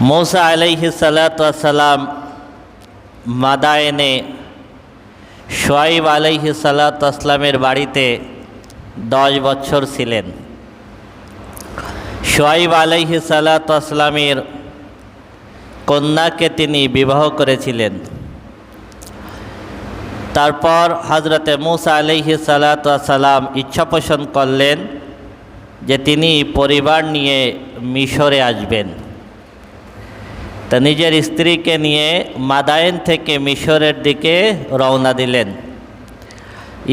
মৌসা আলাইহি সালাতাম মাদায়েনে সোয়াইব আলাইহি সালাতামের বাড়িতে দশ বছর ছিলেন। সোয়াইব আলাইহি সালাতামের কন্যাকে তিনি বিবাহ করেছিলেন। তারপর হজরতে মুসা আলহি সালাতাম ইচ্ছা পোষণ করলেন যে তিনি পরিবার নিয়ে মিশরে আসবেন। তা নিজের স্ত্রীকে নিয়ে মাদায়েন থেকে মিশরের দিকে রওনা দিলেন।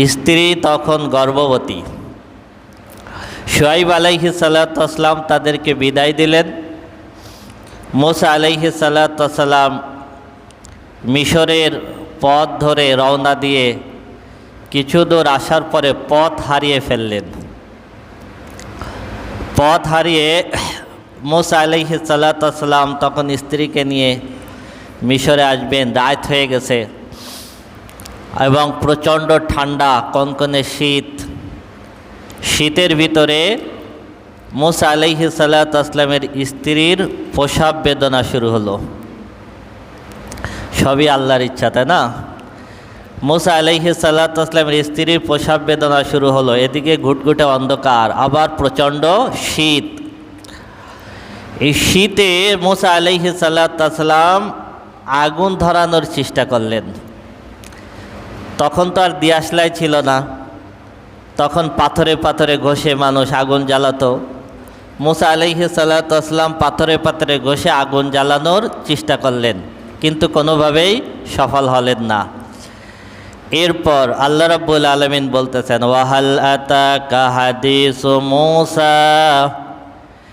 স্ত্রী তখন গর্ভবতী। সোয়াইব আলাইহি সাল্লাতাম তাদেরকে বিদায় দিলেন। মোসা আলাইহি সাল্লাতাম মিশরের পথ ধরে রওনা দিয়ে কিছু দূর আসার পরে পথ হারিয়ে ফেললেন। পথ হারিয়ে মোসা আলহি সাল্লাতাম তখন স্ত্রীকে নিয়ে মিশরে আসবেন রাত হয়ে গেছে। এবং প্রচণ্ড ঠান্ডা, কনকনে শীত। শীতের ভিতরে মোসা আলহি সাল্লাতামের স্ত্রীর প্রসাব বেদনা শুরু হলো। সবই আল্লাহর ইচ্ছা, তাই না? মোসা আলহি সাল্লাতামের স্ত্রীর প্রসাব বেদনা শুরু হলো। এদিকে ঘুটঘুটে অন্ধকার, আবার প্রচণ্ড শীত। এই শীতে মোসা আলহি সাল্লাতাম আগুন ধরানোর চেষ্টা করলেন। তখন তো আর দিয়াশলাই ছিল না। তখন পাথরে পাথরে ঘষে মানুষ আগুন জ্বালাতো। মোসা আলহি সাল্লাতাম পাথরে পাথরে ঘষে আগুন জ্বালানোর চেষ্টা করলেন, কিন্তু কোনোভাবেই সফল হলেন না। এরপর আল্লাহ রাব্বুল আলমিন বলতেছেন, ওয়াহাল আতা কাহাদিস মোসা?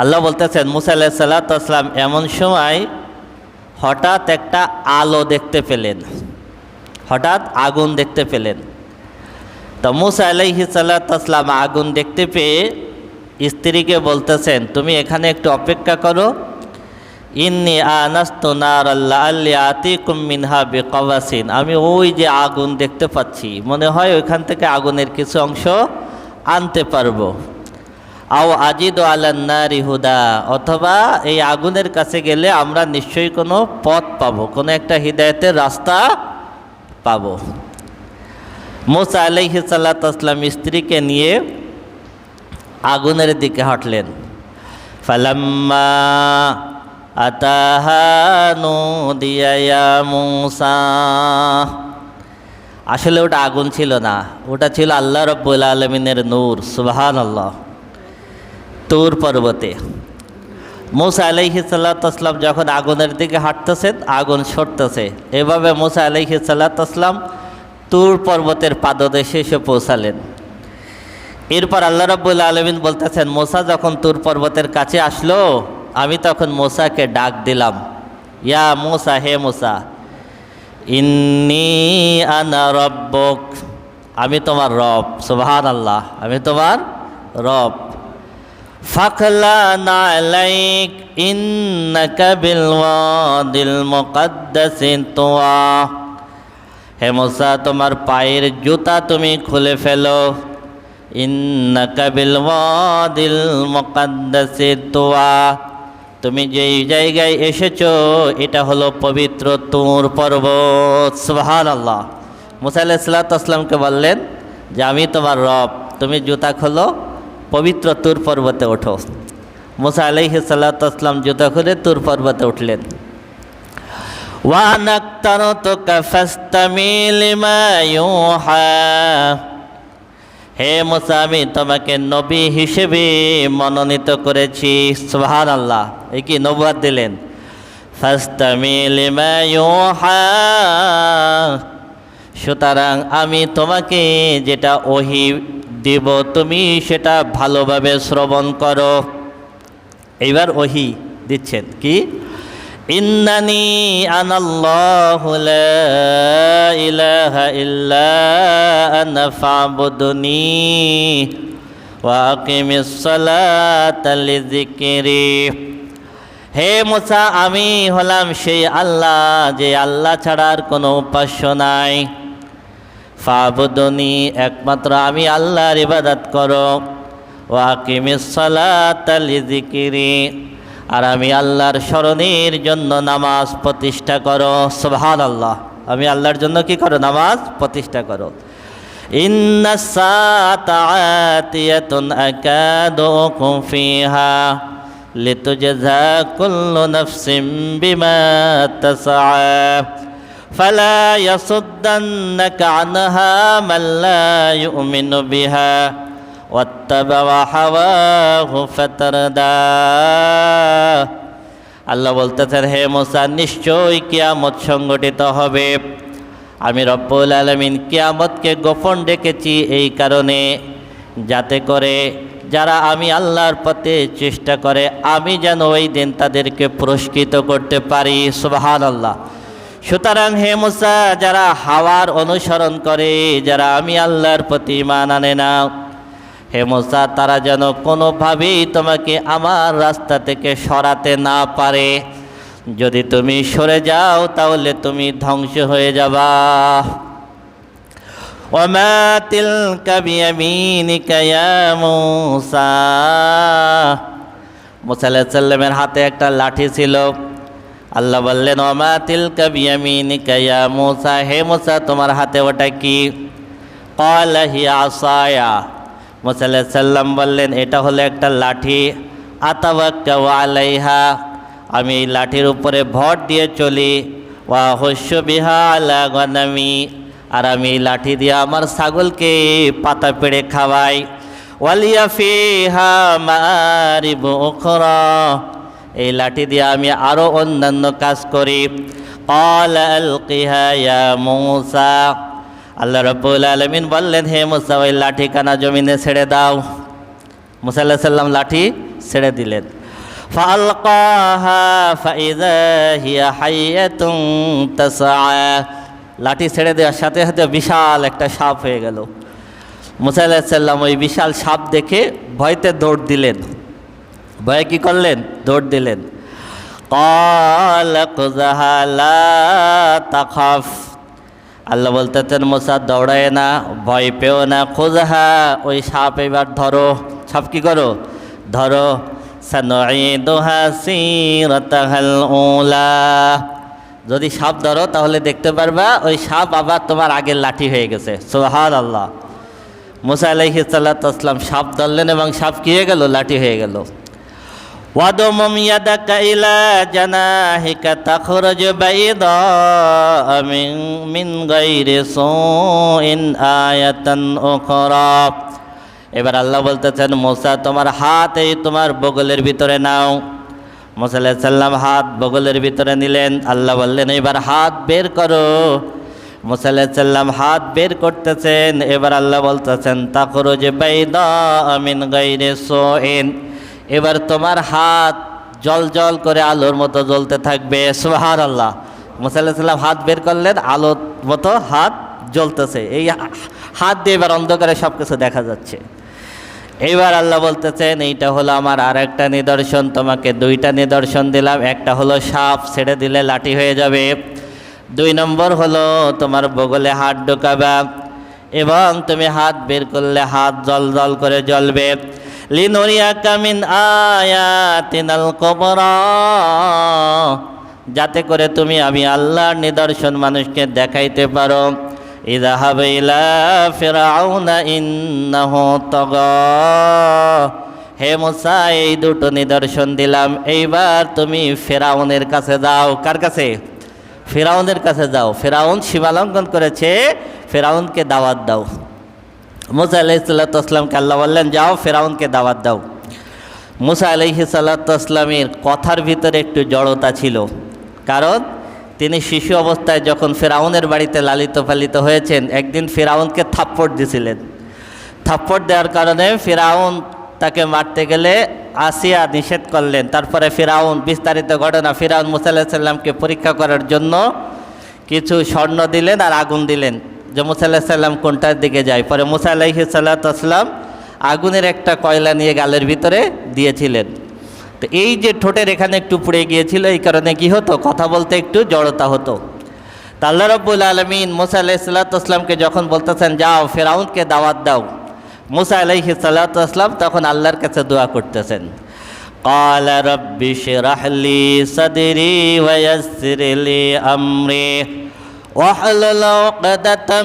আল্লাহ বলতেছেন, মুসা আল্লাহ এমন সময় হঠাৎ একটা আলো দেখতে পেলেন। হঠাৎ আগুন দেখতে পেলেন। তো মুসা আলাইহি সাল্লাতাম আগুন দেখতে পেয়ে স্ত্রীকে বলতেছেন, তুমি এখানে একটু অপেক্ষা করো। ইন্নি আনাস্ত নার আল্লাহ আল্লি আতিকুম মিনহা বেকওয়াসিন। আমি ওই যে আগুন দেখতে পাচ্ছি, মনে হয় ওইখান থেকে আগুনের কিছু অংশ আনতে পারব। আও আজিদ আলান্নারি হুদা, অথবা এই আগুনের কাছে গেলে আমরা নিশ্চয়ই কোনো পথ পাবো, কোনো একটা হৃদায়তের রাস্তা পাবো। মোসা আলহি সাল্লাতাম স্ত্রীকে নিয়ে আগুনের দিকে হাঁটলেন। ফালাম্মা আতাহানু দিয়া মুসা। আসলে ওটা আগুন ছিল না, ওটা ছিল আল্লাহ রব্বুল আলমিনের নূর সুবাহান আল্লাহ তুর পর্বতে। মুসা আলহি সাল্লাতাম যখন আগুনের দিকে হাঁটতেছেন, আগুন সরতেছে এভাবে মুসা আলহি সাল্লাতাম তুর পর্বতের পাদদেশে এসে পৌঁছালেন। এরপর আল্লাহ রব্বুল আলমিন বলতেছেন, মোসা যখন তুর পর্বতের কাছে আসলো, আমি তখন মোসাকে ডাক দিলাম। ইয়া মোসা, হে মোসা, ইন্নি আনা রব্বক, আমি তোমার রব সুবহান আল্লাহ আমি তোমার রব। নালাইক ইন্নাকা বিল ওয়াদিল মুকদ্দাসিন তুয়া। হে মুসা, তোমার পায়ের জুতা তুমি খুলে ফেলো। ইন্নাকা বিল ওয়াদিল মুকদ্দাসিন তুয়া। তুমি যেই জায়গায় এসেছ, এটা হলো পবিত্র তুর পর্বত। সুবহান আল্লাহ মুসা আলাইসাল্লামকে বললেন যে, আমি তোমার রব, তুমি জুতা খোলো পবিত্র তুর পর্বতে ওঠো। মুসা আলাইহি সাল্লাতাম জুতা খুলে তুর পর্বতে উঠলেন। হে মুসা, আমি তোমাকে নবী হিসেবে মনোনীত করেছি। সুবহান আল্লাহ এ কি নবাদ দিলেন? সুতরাং আমি তোমাকে যেটা ওহি দেব, তুমি সেটা ভালোভাবে শ্রবণ করো। এবার ওহি দিচ্ছেন, কি? ইন্নানি আনাল্লাহুলাহাবুদনি হে মুসা, আমি হলাম সেই আল্লাহ, যে আল্লাহ ছাড়ার কোনো উপাস্য নাই। ফাবুদনি, একমাত্র আমি আল্লাহর ইবাদত করো। ওয়াকিমিস সালাত লিজিকিরি আর আমি আল্লাহর স্মরণের জন্য নামাজ প্রতিষ্ঠা করো। সুবহান আল্লাহ আমি আল্লাহর জন্য কি করো? নামাজ প্রতিষ্ঠা করো। ইন্না সাতাআতিয়াতুন আকাদুকুম ফিহা লিতুজজা কুল্লু নাফসিম বিমা তাসআ فلا يصدنك عنها من لا يؤمن بها واتبع هواه فتردى আল্লাহ বলতেছেন হে মোসা নিশ্চয়ই কিয়ামত সংগঠিত হবে আমি রব্বুল আলমিন কিয়ামতকে গোপন ডেকেছি এই কারণে যাতে করে যারা আমি আল্লাহর পথে চেষ্টা করে আমি যেন ওই দিন তাদেরকে পুরস্কৃত করতে পারি সুবাহান আল্লাহ সুতরাং হে মুসা যারা হাওয়ার অনুসরণ করে যারা আমি আল্লাহর প্রতি ইমান আনে না হে মুসা তারা যেন কোনোভাবেই তোমাকে আমার রাস্তা থেকে সরাতে না পারে যদি তুমি সরে যাও তাহলে তুমি ধ্বংস হয়ে যাবা وما تلك بيمينك يا موسى মুসা আলাইহিস সাল্লামের হাতে একটা লাঠি ছিল আল্লাহ বললেন, ওমা তিলকা বিয়ামিনিকা ইয়া মুসা? হে মুসা, তোমার হাতে ওটা কি? ক্বালা হিয়া আসায়া। মুসা আলাইহিস সাল্লাম বললেন, এটা হলো একটা লাঠি। আতাওয়াক্কাউ আলাইহা। আমি এই লাঠির উপরে ভর দিয়ে চলি। ওয়া হস্য বিহা আলা গনামি। আর আমি এই লাঠি দিয়ে আমার ছাগলকে পাতা পেড়ে খাওয়াই। ওয়ালিয়া ফিহা মারিব উখরা। এই লাঠি দিয়ে আমি আরও অন্যান্য কাজ করি। মৌসা আল্লাহ রব্বুল আলমিন বললেন, হে মুসা, ওই লাঠি কানা জমিনে ছেড়ে দাও। মুসা আল্লাহ সাল্লাম লাঠি ছেড়ে দিলেন। লাঠি ছেড়ে দেওয়ার সাথে সাথে বিশাল একটা সাপ হয়ে গেল। মুসা আল্লাহ সাল্লাম ওই বিশাল সাপ দেখে ভয়তে দৌড় দিলেন। ভয়ে কী করলেন? দৌড় দিলেন। আল্লাহ বলতেছেন, মোসা, দৌড়ায় না, ভয় পেও না, খোঁজাহা, ওই সাপ এবার ধরো। সাপ কী করো? ধরো। যদি সাপ ধরো, তাহলে দেখতে পারবা, ওই সাপ আবার তোমার আগের লাঠি হয়ে গেছে। সোহাদ আল্লাহ মুসা আলহিসাল্লা সাপ ধরলেন এবং সাপ কী হয়ে গেল? লাঠি হয়ে গেল। وضمم يدك إلى جناحك تخرج بيضاء من, من غير سوء آية أخرى এবার আল্লাহ বলতেছেন মোসা তোমার হাত এই তোমার বগলের ভিতরে নাও মোসা আলাইহিস সাল্লাম হাত বগলের ভিতরে নিলেন আল্লাহ বললেন এবার হাত বের করো মোসা আলাইহিস সাল্লাম হাত বের করতেছেন এবার আল্লাহ বলতেছেন তাকরো যে বাইদা আমিন গাইরে সোয়েন এবার তোমার হাত জল জল করে আলোর মতো জ্বলতে থাকবে সুহার আল্লাহ মুসাল্লাম হাত বের করলেন, আলোর মতো হাত জ্বলতেছে। এই হাত দিয়ে এবার অন্ধকারে সব কিছু দেখা যাচ্ছে। এইবার আল্লাহ বলতেছেন, এইটা হলো আমার আর একটা নিদর্শন, তোমাকে দুইটা নিদর্শন দিলাম। একটা হলো সাপ, ছেড়ে দিলে লাঠি হয়ে যাবে। দুই নম্বর হলো তোমার বগলে হাত ঢোকাবা এবং তুমি হাত বের করলে হাত জল জল করে জ্বলবে। যাতে করে তুমি আমি আল্লাহর নিদর্শন মানুষকে দেখাইতে পারো। হে মুসা, এই দুটো নিদর্শন দিলাম। এইবার তুমি ফেরাউনের কাছে যাও। কার কাছে? ফেরাউনের কাছে যাও। ফেরাউন সীমালঙ্ঘন করেছে। ফেরাউনকে দাওয়াত দাও। মুসা আলহি সাল্লাতামকে আল্লাহ বললেন, যাও, ফেরাউনকে দাওয়াত দাও। মুসা আলহি সাল্লাতামের কথার ভিতরে একটু জড়তা ছিল। কারণ তিনি শিশু অবস্থায় যখন ফেরাউনের বাড়িতে লালিত পালিত হয়েছেন, একদিন ফেরাউনকে থাপ্পড় দিয়েছিলেন থাপ্পড় দেওয়ার কারণে ফেরাউন তাকে মারতে গেলে আসিয়া নিষেধ করলেন। তারপরে ফেরাউন, বিস্তারিত ঘটনা, ফিরাউন মুসা আলাহিসাল্লামকে পরীক্ষা করার জন্য কিছু স্বর্ণ দিলেন আর আগুন দিলেন। যে মুসা আলাহিসাল্লাম কোনটার দিকে যায় পরে মুসা আলাহি সাল্লাতাম আগুনের একটা কয়লা নিয়ে গালের ভিতরে দিয়েছিলেন তো এই যে ঠোঁটের এখানে একটু পুড়ে গিয়েছিল এই কারণে কি হতো কথা বলতে একটু জড়তা হতো তা আল্লাহ রব্বুল আলমিন মুসা আলাহি সাল্লাতামকে যখন বলতেছেন যাও ফেরাউনকে দাওয়াত দাও মুসা আলাইহি সাল্লাতাম তখন আল্লাহর কাছে দোয়া করতেছেন قال رب اشرح لي صدري ويسر لي أمري واحلل عقدة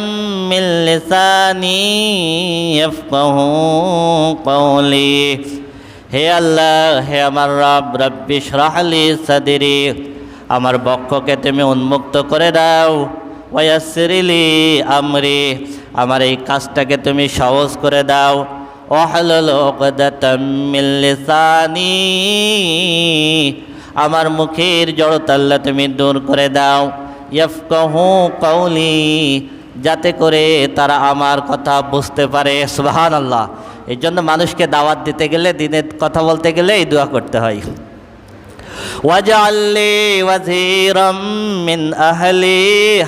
من لساني يفقه قولي হে আল্লাহ হে আমার রব রব্বি শরাহলি সাদিরি আমার বক্ষকে তুমি উন্মুক্ত করে দাও ওয়াসিরিলি আমরি আমার এই কাজটাকে তুমি সহজ করে দাও ওয়াহলুল উকদাতাম মিন লিসানি আমার মুখের জড়তাল্লা তুমি দূর করে দাও ইয়াফকাহ কৌলি যাতে করে তারা আমার কথা বুঝতে পারে। সুবাহান আল্লাহ এই জন্য মানুষকে দাওয়াত দিতে গেলে, দিনের কথা বলতে গেলে এই দোয়া করতে হয়।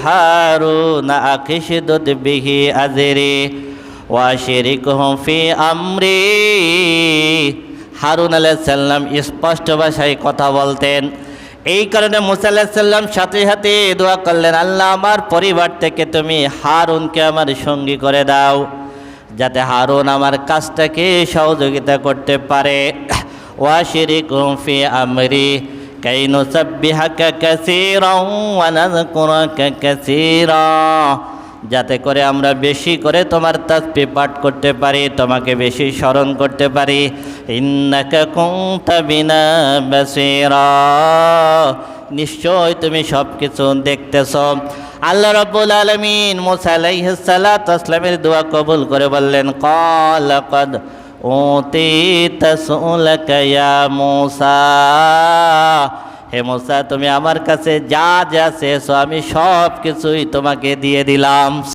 হারুন আকিশদুদ বিহি ফি হারুন স্পষ্ট ভাষায় কথা বলতেন। এই কারণে মুসাল্লাহাল্লাম সাথে সাথে দোয়া করলেন, আল্লাহ, আমার পরিবার থেকে তুমি হারুনকে আমার সঙ্গী করে দাও, যাতে হারুন আমার কাজটাকে সহযোগিতা করতে পারে। ওয়াশিরি কুমফি আমরি কাইনুসাব্বিহাকা কাসীরা ওয়া নাযকুরাকা কাসীরা। যাতে করে আমরা বেশি করে তোমার তাসবি পাঠ করতে পারি, তোমাকে বেশি স্মরণ করতে পারি। নিশ্চয় তুমি সব কিছু দেখতেছ। আল্লাহ রাব্বুল আলমিন মুসা আলাইহিস সালাতু আসলামের দোয়া কবুল করে বললেন, ক্বাল কদ উতিতা সুলাকা ইয়া মুসা। হে মোসা তুমি আমার কাছে যা যা চেয়েছো আমি সব কিছুই তোমাকে দিয়ে দিলাম।